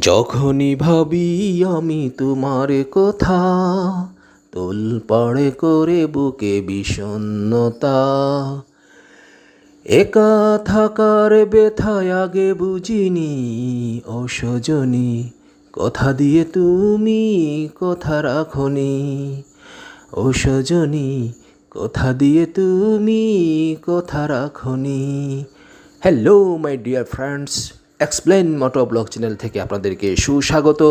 যখনই ভাবি আমি তোমার কথা, তোল পাড়ে করে বুকে বিষণ্ণতা। একা থাকার ব্যথায় আগে বুঝিনি, অসজনী। কথা দিয়ে তুমি কথা রাখনি ও সজনী কথা দিয়ে তুমি কথা রাখনি। Hello my dear friends explain moto blog channel থেকে আপনাদেরকে সুস্বাগত।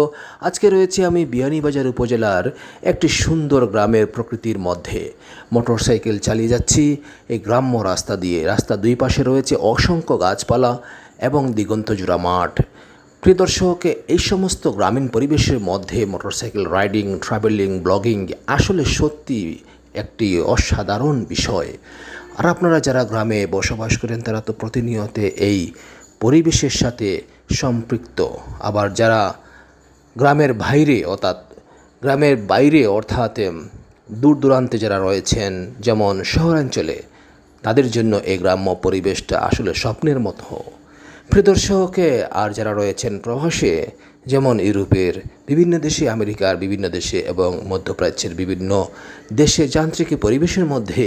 আজকে রয়েছে আমি বিয়ানীবাজার উপজেলার একটি সুন্দর গ্রামের প্রকৃতির মধ্যে। মোটরসাইকেল চালিয়ে যাচ্ছি, এই গ্রাম্য রাস্তা দিয়ে। রাস্তা দুই পাশে রয়েছে অসংখ্য গাছপালা এবং দিগন্তজোড়া মাঠ। প্রিয় দর্শক, এই সমস্ত গ্রামীণ পরিবেশের মধ্যে মোটরসাইকেল রাইডিং ট্রাভেলিং ব্লগিং আসলে সত্যি একটি অসাধারণ বিষয়। আর আপনারা যারা গ্রামে বসবাস করেন, তারা তো প্রতিনিয়ত এই পরিবেশের সাথে সম্পৃক্ত। আবার যারা গ্রামের বাইরে, অর্থাৎ গ্রামের বাইরে, অর্থাৎ দূর দূরান্তে যারা রয়েছেন, যেমন শহরাঞ্চলে, তাদের জন্য এই গ্রাম্য পরিবেশটা আসলে স্বপ্নের মতো। প্রিয়দর্শকে আর যারা রয়েছেন প্রবাসে, যেমন ইউরোপের বিভিন্ন দেশে, আমেরিকার বিভিন্ন দেশে এবং মধ্যপ্রাচ্যের বিভিন্ন দেশে যান্ত্রিক পরিবেশের মধ্যে,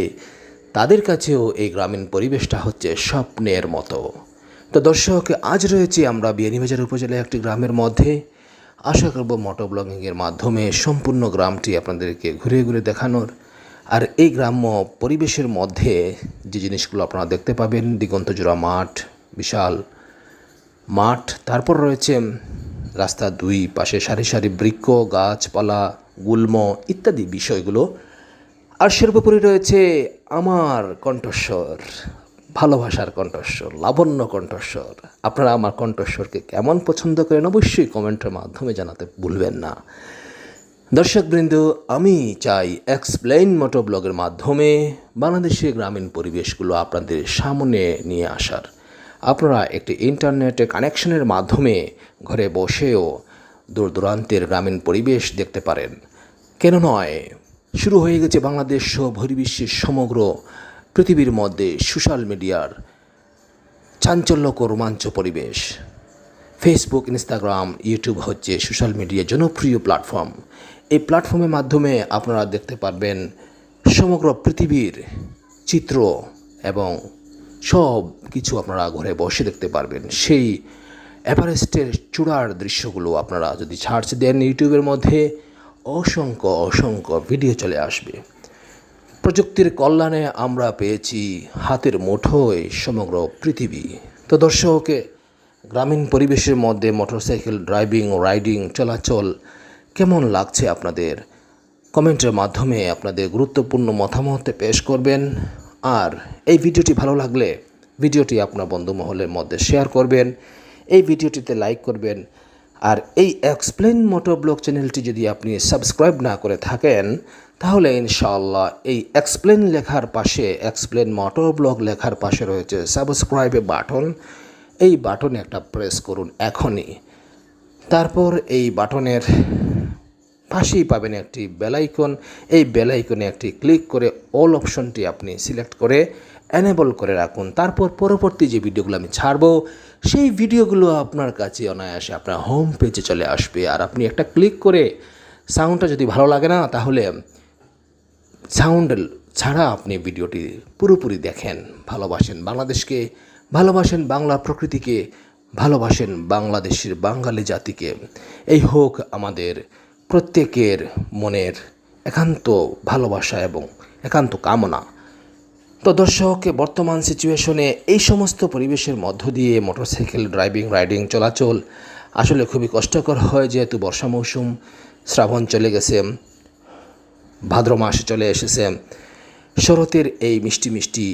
তাদের কাছেও এই গ্রামীণ পরিবেশটা হচ্ছে স্বপ্নের মতো। তো দর্শক, আজ রয়েছে আমরা বিয়ানীবাজার উপজেলায় একটি গ্রামের মধ্যে। আশা করব মোটো ব্লগিংয়ের মাধ্যমে সম্পূর্ণ গ্রামটি আপনাদেরকে ঘুরে ঘুরে দেখানোর। আর এই গ্রাম্য পরিবেশের মধ্যে যে জিনিসগুলো আপনারা দেখতে পাবেন, দিগন্তজোড়া মাঠ, বিশাল মাঠ, তারপর রয়েছে রাস্তা দুই পাশে সারি সারি বৃক্ষ, গাছপালা, গুল্ম ইত্যাদি বিষয়গুলো। আর সর্বোপরি রয়েছে আমার কণ্ঠস্বর। ভালোবাসার কণ্ঠস্বর, লাবণ্য কণ্ঠস্বর। আপনারা আমার কণ্ঠস্বরকে কেমন পছন্দ করেন অবশ্যই কমেন্টের মাধ্যমে জানাতে ভুলবেন না। দর্শকবৃন্দ, আমি চাই এক্সপ্লেইন মোটো ব্লগের মাধ্যমে বাংলাদেশের গ্রামীণ পরিবেশগুলো আপনাদের সামনে নিয়ে আসার। আপনারা একটি ইন্টারনেটে কানেকশনের মাধ্যমে ঘরে বসেও দূর দূরান্তের গ্রামীণ পরিবেশ দেখতে পারেন। কেন নয়, শুরু হয়ে গেছে বাংলাদেশ সহ বহির্বিশ্বের সমগ্র পৃথিবীর মধ্যে সোশ্যাল মিডিয়ার চাঞ্চল্যকর রোমাঞ্চ পরিবেশ। ফেসবুক ইনস্টাগ্রাম ইউটিউব হচ্ছে সোশ্যাল মিডিয়ার জনপ্রিয় প্ল্যাটফর্ম এই প্ল্যাটফর্মের মাধ্যমে আপনারা দেখতে পারবেন সমগ্র পৃথিবীর চিত্র এবং সব কিছু আপনারা ঘরে বসে দেখতে পারবেন। সেই এভারেস্টের চূড়ার দৃশ্যগুলো আপনারা যদি সার্চ দেন ইউটিউবের মধ্যে, অসংখ্য অসংখ্য ভিডিও চলে আসবে। প্রযুক্তির কল্যাণে আমরা পেয়েছি হাতের মুঠোয় সমগ্র পৃথিবী। তো দর্শককে গ্রামীণ পরিবেশের মধ্যে মোটরসাইকেল ড্রাইভিং, রাইডিং, চলাচল কেমন লাগছে আপনাদের? কমেন্টের মাধ্যমে আপনাদের গুরুত্বপূর্ণ মতামত পেশ করবেন। আর এই ভিডিওটি ভালো লাগলে ভিডিওটি আপনার বন্ধু মহলের মধ্যে শেয়ার করবেন। এই ভিডিওটিতে লাইক করবেন। আর এই এক্সপ্লেন মোটো ব্লগ চ্যানেলটি যদি আপনি সাবস্ক্রাইব না করে থাকেন, তাহলে ইনশাআল্লাহ এই এক্সপ্লেন লেখার পাশে এক্সপ্লেন মোটো ব্লগ লেখার পাশে রয়েছে সাবস্ক্রাইবে বাটন। এই বাটনে একটা প্রেস করুন এখনই। তারপর এই বাটনের পাশেই পাবেন একটি বেলাইকন এই বেলাইকনে একটি ক্লিক করে অল অপশনটি আপনি সিলেক্ট করে এনেবল করে রাখুন। তারপর পরবর্তী যে ভিডিওগুলো আমি ছাড়বো, সেই ভিডিওগুলো আপনার কাছে অনায়াসে আপনার হোম পেজে চলে আসবে। আর আপনি একটা ক্লিক করে সাউন্ডটা যদি ভালো লাগে না, তাহলে সাউন্ড ছাড়া আপনি ভিডিওটি পুরোপুরি দেখেন, ভালোবাসেন বাংলাদেশকে, ভালোবাসেন বাংলা প্রকৃতিকে, ভালোবাসেন বাংলাদেশের বাঙালি জাতিকে। এই হোক আমাদের প্রত্যেকের মনের একান্ত ভালোবাসা এবং একান্ত কামনা। তো দর্শক, বর্তমান সিচুয়েশনে এই সমস্ত পরিবেশের মধ্য দিয়ে মোটরসাইকেল ড্রাইভিং রাইডিং চলাচল আসলে খুবই কষ্টকর হয় যেহেতু বর্ষা মৌসুম, শ্রাবণ চলে গেছে, ভাদ্র মাসে চলে এসেছে। শরতের এই মিষ্টি মিষ্টি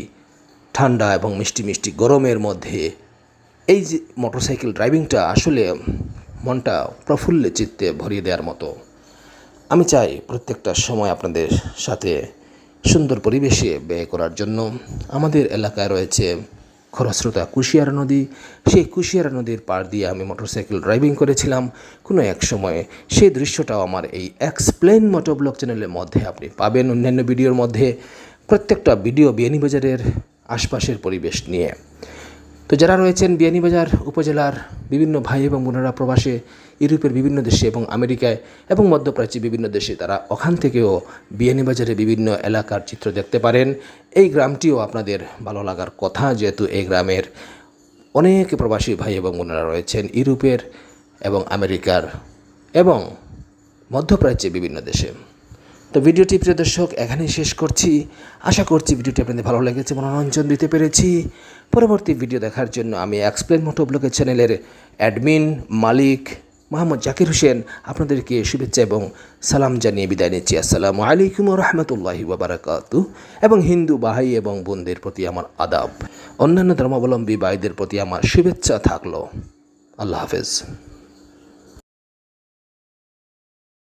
ঠান্ডা এবং মিষ্টি মিষ্টি গরমের মধ্যে এই যে মোটরসাইকেল ড্রাইভিংটা আসলে মনটা প্রফুল্লে চিত্তে ভরিয়ে দেওয়ার মতো। আমি চাই প্রত্যেকটা সময় আপনাদের সাথে সুন্দর পরিবেশে ব্যয় করার জন্য আমাদের এলাকায় রয়েছে খরস্রোতা কুশিয়ারা নদী। সেই কুশিয়ারা নদীর পাড় দিয়ে আমি মোটরসাইকেল ড্রাইভিং করেছিলাম। কোনো এক সময়ে সেই দৃশ্যটাও আমার এই এক্সপ্লেন মোটোব্লগ চ্যানেলের মধ্যে আপনি পাবেন। অন্যান্য ভিডিওর মধ্যে প্রত্যেকটা ভিডিও বিয়ানীবাজারের আশপাশের পরিবেশ নিয়ে। তো যারা রয়েছেন বিয়ানীবাজার উপজেলার বিভিন্ন ভাই এবং বোনেরা প্রবাসে ইউরোপের বিভিন্ন দেশে এবং আমেরিকায় এবং মধ্যপ্রাচ্যের বিভিন্ন দেশে, তারা ওখান থেকেও বিয়ানীবাজারের বিভিন্ন এলাকার চিত্র দেখতে পারেন। এই গ্রামটিও আপনাদের ভালো লাগার কথা, যেহেতু এই গ্রামের অনেক প্রবাসী ভাই এবং বোনেরা রয়েছেন ইউরোপের এবং আমেরিকার এবং মধ্যপ্রাচ্যের বিভিন্ন দেশে। তো ভিডিওটি প্রিয় দর্শক, এখানেই শেষ করছি। আশা করছি ভিডিওটি আপনাদের ভালো লেগেছে, মনোরঞ্জন দিতে পেরেছি। পরবর্তী ভিডিও দেখার জন্য আমি এক্সপ্লেন মোটো ব্লগের চ্যানেলের অ্যাডমিন মালিক মোহাম্মদ জাকির হোসেন আপনাদেরকে শুভেচ্ছা এবং সালাম জানিয়ে বিদায় নিচ্ছি। আসসালামু আলাইকুম রহমতুল্লাহি বাবারাকাতু এবং হিন্দু ভাই এবং বোনদের প্রতি আমার আদাব। অন্যান্য ধর্মাবলম্বী ভাইদের প্রতি আমার শুভেচ্ছা থাকল। আল্লাহ হাফেজ।